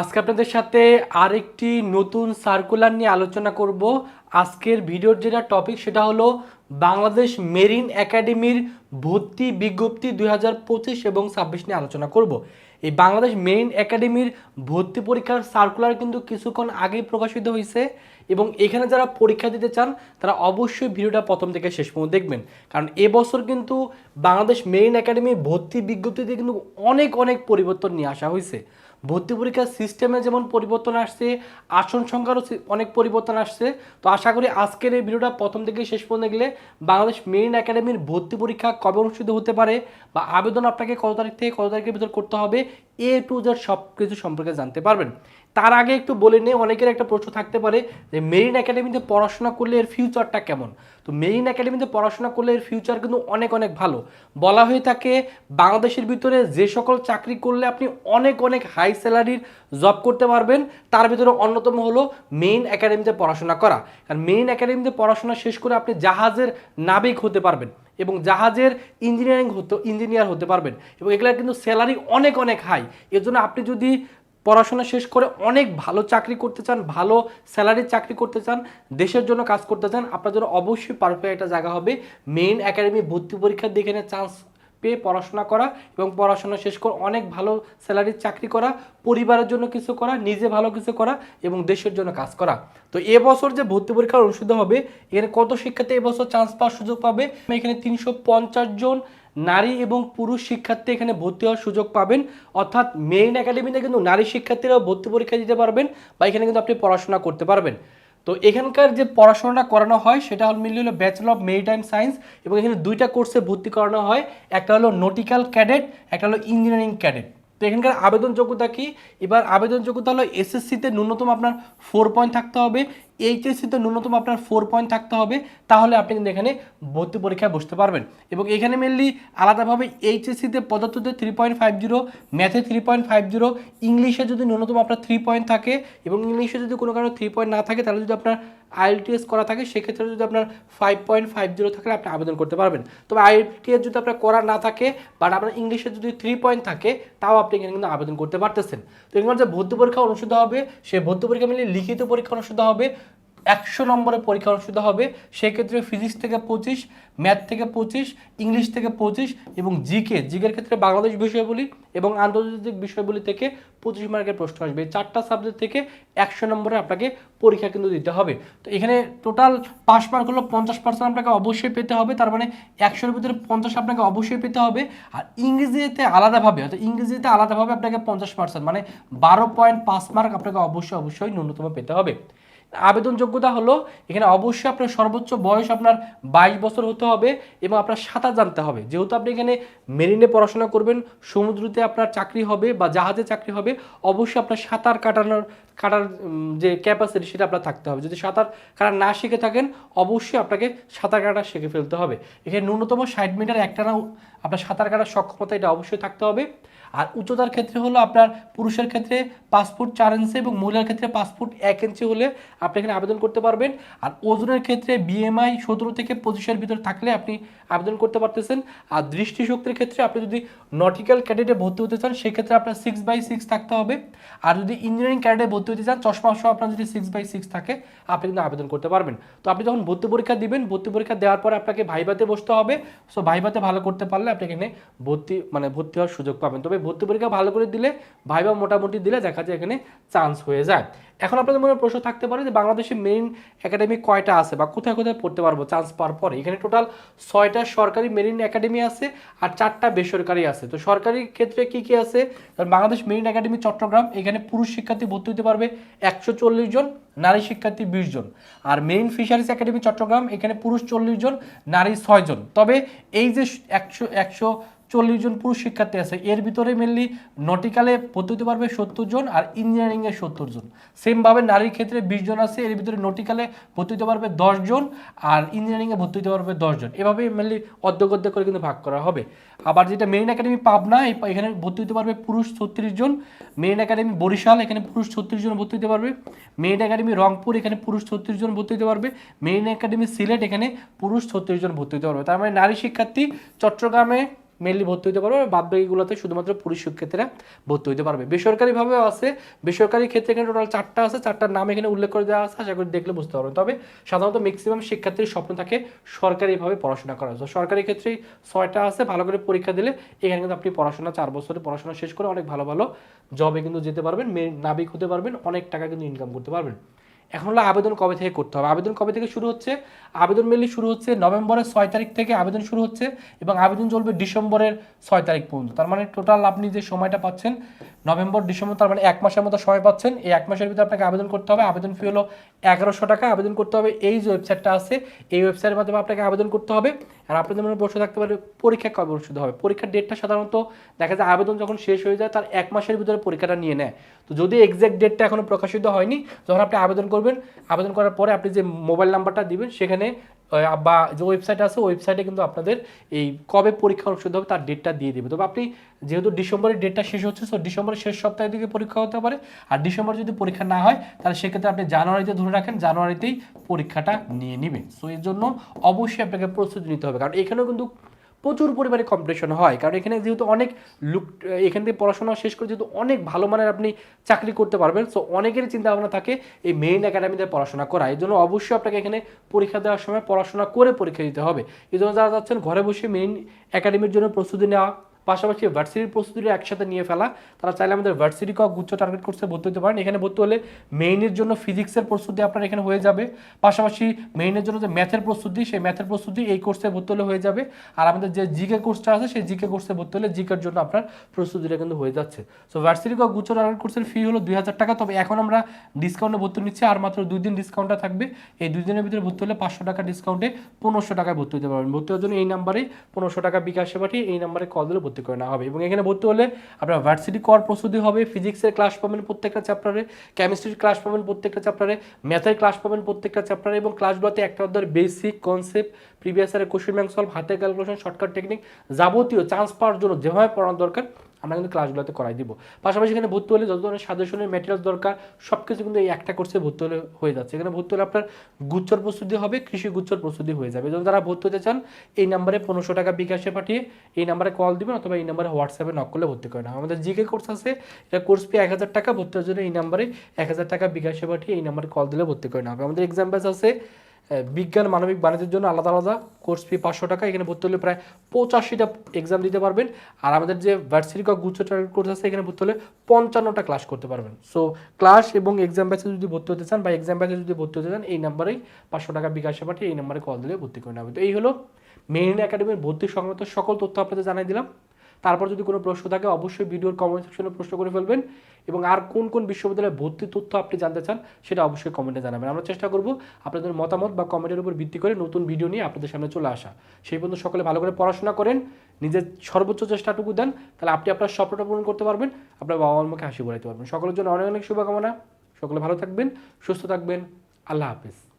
আজকে আপনাদের সাথে আরেকটি নতুন সার্কুলার নিয়ে আলোচনা করব। আজকের ভিডিওর যেটা টপিক সেটা হলো বাংলাদেশ মেরিন একাডেমির ভর্তি বিজ্ঞপ্তি দুই হাজার পঁচিশ এবং ছাব্বিশ নিয়ে আলোচনা করব। এই বাংলাদেশ মেরিন একাডেমির ভর্তি পরীক্ষার সার্কুলার কিন্তু কিছুক্ষণ আগেই প্রকাশিত হয়েছে এবং এখানে যারা পরীক্ষা দিতে চান, তারা অবশ্যই ভিডিওটা প্রথম থেকে শেষ পর্যন্ত দেখবেন। কারণ এবছর কিন্তু বাংলাদেশ মেরিন একাডেমির ভর্তি বিজ্ঞপ্তিতে কিন্তু অনেক অনেক পরিবর্তন নিয়ে আসা হয়েছে। ভর্তি পরীক্ষার সিস্টেমে যেমন পরিবর্তন আসছে, আসন সংখ্যারও অনেক পরিবর্তন আসছে। তো আশা করি আজকের এই ভিডিওটা প্রথম থেকে শেষ পর্যন্ত গেলে বাংলাদেশ মেরিন একাডেমির ভর্তি পরীক্ষা কবে অনুষ্ঠিত হতে পারে বা আবেদন আপনাকে কত তারিখ থেকে কত তারিখের ভিতর করতে হবে, এ টু জেড সব কিছু সম্পর্কে জানতে পারবেন। তার আগে একটু বলে নিই অনেকের একটা প্রশ্ন থাকতে পারে যে মেরিন একাডেমিতে পড়াশোনা করলে এর ফিউচারটা কেমন? তো মেরিন একাডেমিতে পড়াশোনা করলে এর ফিউচার কিন্তু অনেক অনেক ভালো। বলা হয়ে থাকে বাংলাদেশের ভিতরে যে সকল চাকরি করলে আপনি অনেক অনেক হাই স্যালারির জব করতে পারবেন, তার ভিতরে অন্যতম হলো মেইন একাডেমিতে পড়াশোনা করা। কারণ মেইন একাডেমিতে পড়াশোনা শেষ করে আপনি জাহাজের নাবিক হতে পারবেন এবং জাহাজের ইঞ্জিনিয়ারিং হতে ইঞ্জিনিয়ার হতে পারবেন এবং এগুলোর কিন্তু স্যালারি অনেক অনেক হাই এর জন্য আপনি যদি পড়াশোনা শেষ করে অনেক ভালো চাকরি করতে চান, ভালো স্যালারির চাকরি করতে চান, দেশের জন্য কাজ করতে চান জন্য অবশ্যই পারফেক্ট একটা জায়গা হবে। মেইন একাডেমি ভর্তি পরীক্ষা এখানে চান্স পেয়ে পড়াশোনা করা এবং পড়াশোনা শেষ করে অনেক ভালো স্যালারির চাকরি করা, পরিবারের জন্য কিছু করা, নিজে ভালো কিছু করা এবং দেশের জন্য কাজ করা। তো এবছর যে ভর্তি পরীক্ষা অনুষ্ঠিত হবে এখানে কত শিক্ষার্থী এবছর চান্স পাওয়ার সুযোগ পাবে? এখানে তিনশো পঞ্চাশ জন নারী এবং পুরুষ শিক্ষার্থী এখানে ভর্তি হওয়ার সুযোগ পাবেন। অর্থাৎ মেইন একাডেমিতে কিন্তু নারী শিক্ষার্থীরাও ভর্তি পরীক্ষা দিতে পারবেন বা এখানে কিন্তু আপনি পড়াশোনা করতে পারবেন। তো এখানকার যে পড়াশোনাটা করানো হয়, সেটা হল মিলি হলো ব্যাচেলর অফ মেরিটাইম সায়েন্স এবং এখানে দুইটা কোর্সে ভর্তি করানো হয়। একটা হলো নটিক্যাল ক্যাডেট একটা হলো ইঞ্জিনিয়ারিং ক্যাডেট তো এখানকার আবেদন যোগ্যতা কি? এবার আবেদন যোগ্যতা হলো এসএসসিতে ন্যূনতম আপনার ফোর পয়েন্ট থাকতে হবে। এইচএসসিতে ন্যূনতম আপনার ফোর পয়েন্ট থাকতে হবে, তাহলে আপনি কিন্তু এখানে ভর্তি পরীক্ষায় বসতে পারবেন। এবং এখানে মেনলি আলাদাভাবে এইচএসসিতে পদার্থতে থ্রি পয়েন্ট ফাইভ জিরো ম্যাথে থ্রি পয়েন্ট ফাইভ জিরো ইংলিশে যদি ন্যূনতম আপনার থ্রি পয়েন্ট থাকে, এবং ইংলিশে যদি কোনো কারণে থ্রি পয়েন্ট না থাকে, তাহলে যদি আপনার আইএলটিএস করা থাকে, সেক্ষেত্রে যদি আপনার ফাইভ পয়েন্ট ফাইভ জিরো থাকলে আপনি আবেদন করতে পারবেন। তবে আইএলটিএস যদি আপনার করা না থাকে বাট আপনার ইংলিশে যদি থ্রি পয়েন্ট থাকে, তাও আপনি এখানে কিন্তু আবেদন করতে পারতেছেন। তো এখানে যে ভর্তি পরীক্ষা অনুষ্ঠিত হবে সেই ভর্তি পরীক্ষা মিলে লিখিত পরীক্ষা অনুষ্ঠিত হবে একশো নম্বরের পরীক্ষা অনুষ্ঠিত হবে। সেক্ষেত্রে ফিজিক্স থেকে পঁচিশ ম্যাথ থেকে পঁচিশ ইংলিশ থেকে পঁচিশ এবং জিকে জিকের ক্ষেত্রে বাংলাদেশ বিষয়গুলি এবং আন্তর্জাতিক বিষয়গুলি থেকে পঁচিশ মার্কের প্রশ্ন আসবে। চারটা সাবজেক্ট থেকে একশো নম্বরে আপনাকে পরীক্ষা কিন্তু দিতে হবে। তো এখানে টোটাল পাস মার্ক হলো পঞ্চাশ পার্সেন্ট আপনাকে অবশ্যই পেতে হবে। তার মানে একশোর ভিতরে পঞ্চাশ আপনাকে অবশ্যই পেতে হবে। আর ইংরেজিতে আলাদাভাবে, অর্থাৎ ইংরেজিতে আলাদাভাবে আপনাকে পঞ্চাশ পার্সেন্ট মানে বারো পয়েন্ট পাঁচ মার্ক আপনাকে অবশ্যই অবশ্যই ন্যূনতম পেতে হবে। আবেদন যোগ্যতা হলো, এখানে অবশ্যই আপনার সর্বোচ্চ বয়স আপনার বাইশ বছর হতে হবে এবং আপনার সাঁতার জানতে হবে। যেহেতু আপনি এখানে মেরিনে পড়াশোনা করবেন, সমুদ্রতে আপনার চাকরি হবে বা জাহাজে চাকরি হবে, অবশ্যই আপনার সাঁতার কাটানোর, কাটার যে ক্যাপাসিটি সেটা আপনার থাকতে হবে। যদি সাঁতার কাটা না শিখে থাকেন, অবশ্যই আপনাকে সাঁতার কাটা শিখে ফেলতে হবে। এখানে ন্যূনতম ষাট মিটার একটানা আপনার সাঁতার কাটার সক্ষমতা এটা অবশ্যই থাকতে হবে। আর উচ্চতার ক্ষেত্রে হলো আপনার পুরুষের ক্ষেত্রে পাসপোর্ট চার ইঞ্চি এবং মহিলার ক্ষেত্রে পাসপোর্ট এক ইঞ্চি হলে আপনি এখানে আবেদন করতে পারবেন। আর ওজনের ক্ষেত্রে বিএমআই সতেরো থেকে পঁচিশের ভিতর থাকলে আপনি আবেদন করতে পারতেছেন। আর দৃষ্টিশক্তির ক্ষেত্রে আপনি যদি নটিক্যাল ক্যাডেটে ভর্তি হতে চান, সেক্ষেত্রে আপনার সিক্স বাই সিক্স থাকতে হবে। আর যদি ইঞ্জিনিয়ারিং ক্যাডেটে ভর্তি হতে চান, চশমা সহ আপনার যদি সিক্স বাই সিক্স থাকে, আপনি কিন্তু আবেদন করতে পারবেন। তো আপনি যখন ভর্তি পরীক্ষা দিবেন, ভর্তি পরীক্ষা দেওয়ার পরে আপনাকে ভাইভাতে বসতে হবে। সো ভাইভাতে ভালো করতে পারলে আপনি এখানে ভর্তি মানে ভর্তি হওয়ার সুযোগ পাবেন। তবে ভর্তি পরীক্ষা ভালো করে দিলে, ভাইবা মোটামুটি দিলে দেখা যায় এখানে চান্স হয়ে যায়। এখন আপনাদের মনে প্রশ্ন থাকতে পারে যে বাংলাদেশে মেরিন একাডেমি কয়টা আছে বা কোথায় কোথায় পড়তে পারব চান্স পাওয়ার পরে? এখানে টোটাল ছয়টা সরকারি মেরিন একাডেমি আছে আর চারটা বেসরকারি আছে। তো সরকারি ক্ষেত্রে কি কি আছে? বাংলাদেশ মেরিন একাডেমি চট্টগ্রাম, এখানে পুরুষ শিক্ষার্থী ভর্তি হতে পারবে একশো চল্লিশ জন, নারী শিক্ষার্থী বিশ জন। আর মেইন ফিশারিজ একাডেমি চট্টগ্রাম, এখানে পুরুষ চল্লিশ জন, নারী ছয় জন। তবে এই যে একশো একশো চল্লিশ জন পুরুষ শিক্ষার্থী আছে। এর ভিতরে মেনলি নটিক্যালে ভর্তি হতে পারবে সত্তর জন আর ইঞ্জিনিয়ারিংয়ে সত্তর জন। সেমভাবে নারীর ক্ষেত্রে বিশ জন আছে, এর ভিতরে নটিক্যালে ভর্তি হতে পারবে জন আর ইঞ্জিনিয়ারিংয়ে ভর্তি হতে পারবে জন। এভাবে মেনলি অর্ধেক অর্ধেক করে কিন্তু ভাগ করা হবে। আবার যেটা মেরিন একাডেমি পাবনা এখানে ভর্তি হতে পারবে পুরুষ ছত্রিশ জন। মেরিন একাডেমি বরিশাল, এখানে পুরুষ ছত্রিশ জন ভর্তি হতে পারবে। মেরিন একাডেমি রংপুর, এখানে পুরুষ ছত্রিশ জন ভর্তি হতে পারবে। মেরিন একাডেমি সিলেট, এখানে পুরুষ ছত্রিশ জন ভর্তি হতে পারবে। তার মানে নারী শিক্ষার্থী চট্টগ্রামে মেনলি ভর্তি হতে পারবে বাদ বাকিগুলোতে শুধুমাত্র পুরুষ শিক্ষার্থীরা ভর্তি হতে পারবে। বেসরকারিভাবেও আছে, বেসরকারি ক্ষেত্রে এখানে টোটাল চারটা আছে, চারটার নাম এখানে উল্লেখ করে দেওয়া আছে, আশা করি দেখলে বুঝতে পারবেন। তবে সাধারণত ম্যাক্সিমাম শিক্ষার্থীর স্বপ্ন থাকে সরকারিভাবে পড়াশোনা করা তো সরকারি ক্ষেত্রেই ছয়টা আছে, ভালো করে পরীক্ষা দিলে এখানে কিন্তু আপনি পড়াশোনা, চার বছরে পড়াশোনা শেষ করে অনেক ভালো ভালো জবে কিন্তু যেতে পারবেন নাবিক হতে পারবেন, অনেক টাকা কিন্তু ইনকাম করতে পারবেন। এখন হলো আবেদন কবে থেকে করতে হবে? আবেদন কবে থেকে শুরু হচ্ছে? আবেদন মেনলি শুরু হচ্ছে নভেম্বরের ছয় তারিখ থেকে আবেদন শুরু হচ্ছে এবং আবেদন চলবে ডিসেম্বরের ছয় তারিখ পর্যন্ত। তার মানে টোটাল আপনি যে সময়টা পাচ্ছেন, নভেম্বর, ডিসেম্বর, তার মানে এক মাসের মতো সময় পাচ্ছেন। এই এক মাসের ভিতরে আপনাকে আবেদন করতে হবে। আবেদন ফি হলো এগারোশো টাকা। আবেদন করতে হবে। এই যে ওয়েবসাইটটা আছে, এই ওয়েবসাইটের মাধ্যমে আপনাকে আবেদন করতে হবে। আর আপনাদের মনে প্রশ্ন থাকতে পারে, পরীক্ষা কবে অনুষ্ঠিত হবে? পরীক্ষার ডেটটা সাধারণত দেখা যায় আবেদন যখন শেষ হয়ে যায়, তার এক মাসের ভিতরে পরীক্ষাটা নিয়ে নেয়। তো যদি এক্সাক্ট ডেটটা এখনও প্রকাশিত হয়নি, যখন আপনি আবেদন করবেন, আবেদন করার পরে আপনি যে মোবাইল নাম্বারটা দিবেন, সেখানে বা যে ওয়েবসাইট আছে ওয়েবসাইটে কিন্তু আপনাদের এই কবে পরীক্ষা অনুষ্ঠিত হবে তার ডেটটা দিয়ে দেবে। তবে আপনি যেহেতু ডিসেম্বরের ডেটটা শেষ হচ্ছে সো ডিসেম্বরের শেষ সপ্তাহে দিকে পরীক্ষা হতে পারে। আর ডিসেম্বর যদি পরীক্ষা না হয়, তাহলে সেক্ষেত্রে আপনি জানুয়ারিতে ধরে রাখেন, জানুয়ারিতেই পরীক্ষাটা নিয়ে নেবেন। সো এর জন্য অবশ্যই আপনাকে প্রস্তুতি নিতে হবে। কারণ এখানেও কিন্তু প্রচুর পরিমাণে কম্পিটিশন হয়। কারণ এখানে যেহেতু অনেক লুক, এখান থেকে পড়াশোনা শেষ করে যেহেতু অনেক ভালো মানের আপনি চাকরি করতে পারবেন সো অনেকেরই চিন্তা ভাবনা থাকে এই মেইন একাডেমিতে পড়াশোনা করা। এই জন্য অবশ্যই আপনাকে এখানে পরীক্ষা দেওয়ার সময় পড়াশোনা করে পরীক্ষা দিতে হবে। এই জন্য যারা যাচ্ছেন, ঘরে বসে মেইন একাডেমির জন্য প্রস্তুতি নেওয়া পাশাপাশি ভার্সিটির প্রস্তুতি একসাথে নিয়ে ফেলা। তারা চাইলে আমাদের ভার্সিটি কক গুচ্ছ টার্গেট কোর্সে ভর্তি হতে পারেন। এখানে ভর্তি হলে মেইনের জন্য ফিজিক্সের প্রস্তুতি আপনার এখানে হয়ে যাবে। পাশাপাশি মেইনের জন্য যে ম্যাথের প্রস্তুতি, সেই ম্যাথের প্রস্তুতি এই কোর্সে ভর্তি হলে হয়ে যাবে। আর আমাদের যে জিকে কোর্সটা আছে, সেই জিকে কোর্সে ভর্তি হলে জিকের জন্য আপনার প্রস্তুতিটা কিন্তু হয়ে যাচ্ছে। সো ভার্সিটি কক গুচ্ছ টার্গেট কোর্সের ফি হলো দুই হাজার টাকা। তবে এখন আমরা ডিসকাউন্টে ভর্তি নিচ্ছি। আর মাত্র দুই দিন ডিসকাউন্টটা থাকবে। এই দুই দিনের ভিতরে ভর্তি হলে পাঁচশো টাকা ডিসকাউন্টে পনেরোশো টাকায় ভর্তি হতে পারবেন। ভর্তি হওয়ার জন্য এই নাম্বারে পনেরোশো টাকা বিকাশে পাঠিয়ে এই নাম্বারে কল দিলে ভর্তি করে নেওয়া হবে। এবং এখানে ভর্তি হলে আপনার ভার্সিটি কর প্রস্তুতি হবে ফিজিক্সের ক্লাস পাবেন প্রত্যেকটা চ্যাপ্টারে কেমিস্ট্রির ক্লাস পাবেন প্রত্যেকটা চ্যাপ্টারে ম্যাথের ক্লাস পাবেন প্রত্যেকটা চ্যাপ্টারে এবং ক্লাসগুলোতে একটা অর্ধের বেসিক কনসেপ্ট প্রিভিয়াস ইয়ারের কোশ্চেন ব্যাংক সলভ হাতের ক্যালকুলেশন শর্টকাট টেকনিক যাবতীয় চান্স পাওয়ার জন্য যেভাবে পড়ানো দরকার আমরা কিন্তু ক্লাসগুলোতে করাই দিব। পাশাপাশি এখানে ভর্তি হলে যত ধরনের সাজেশনের ম্যাটেরিয়াল দরকার সব কিছু কিন্তু এই একটা কোর্সে ভর্তি হলে হয়ে যাচ্ছে। এখানে ভর্তি হলে আপনার গুচ্ছর প্রস্তুতি হবে, কৃষি গুচ্ছর প্রস্তুতি হয়ে যাবে। যদি তারা ভর্তি হতে চান, এই নাম্বারে পনেরোশো টাকা বিকাশে পাঠিয়ে এই নাম্বারে কল দিবেন অথবা এই নাম্বারে হোয়াটসঅ্যাপে নক করলে ভর্তি করে না আমাদের জিকে কোর্স আছে, এটা কোর্স ফি এক হাজার টাকা, ভর্তি হওয়ার জন্য এই নাম্বারে এক হাজার টাকা বিকাশে পাঠিয়ে এই নাম্বারে কল দিলে ভর্তি করে না হবে। আমাদের এক্সাম ব্যাচ আছে বিজ্ঞান মানবিক বাণিজ্যের জন্য আলাদা আলাদা কোর্স ফি পাঁচশো টাকা, এখানে ভর্তি হলে প্রায় পঁচাশিটা এক্সাম দিতে পারবেন। আর আমাদের যে ভার্সিটি কক গুচ্ছ টার্গেট কোর্স আছে, এখানে ভর্তি হলে পঞ্চান্নটা ক্লাস করতে পারবেন। সো ক্লাস এবং এক্সাম ব্যাচে যদি ভর্তি হতে চান বা এক্সাম ব্যাচে যদি ভর্তি হতে চান, এই নাম্বারেই পাঁচশো টাকা বিকাশে পাঠিয়ে এই নাম্বারে কল দিলে ভর্তি করে নেওয়া তো এই হলো মেরিন একাডেমির ভর্তি সংক্রান্ত সকল তথ্য আপনাদের জানাই দিলাম। তারপর যদি কোনো প্রশ্ন থাকে, অবশ্যই ভিডিওর কমেন্ট সেকশনে প্রশ্ন করে ফেলবেন এবং আর কোন কোন বিশ্ববিদ্যালয়ে ভর্তি তথ্য আপনি জানতে চান, সেটা অবশ্যই কমেন্টে জানাবেন। আমরা চেষ্টা করব আপনাদের মতামত বা কমেন্টের উপর ভিত্তি করে নতুন ভিডিও নিয়ে আপনাদের সামনে চলে আসা। সেই পর্যন্ত সকলে ভালো করে পড়াশোনা করেন, নিজের সর্বোচ্চ চেষ্টাটুকু দেন, তাহলে আপনি আপনার স্বপ্নটা পূরণ করতে পারবেন, আপনার বাবা মার মুখে হাসি বোলাইতে পারবেন। সকলের জন্য অনেক অনেক শুভকামনা। সকলে ভালো থাকবেন, সুস্থ থাকবেন। আল্লাহ হাফিজ।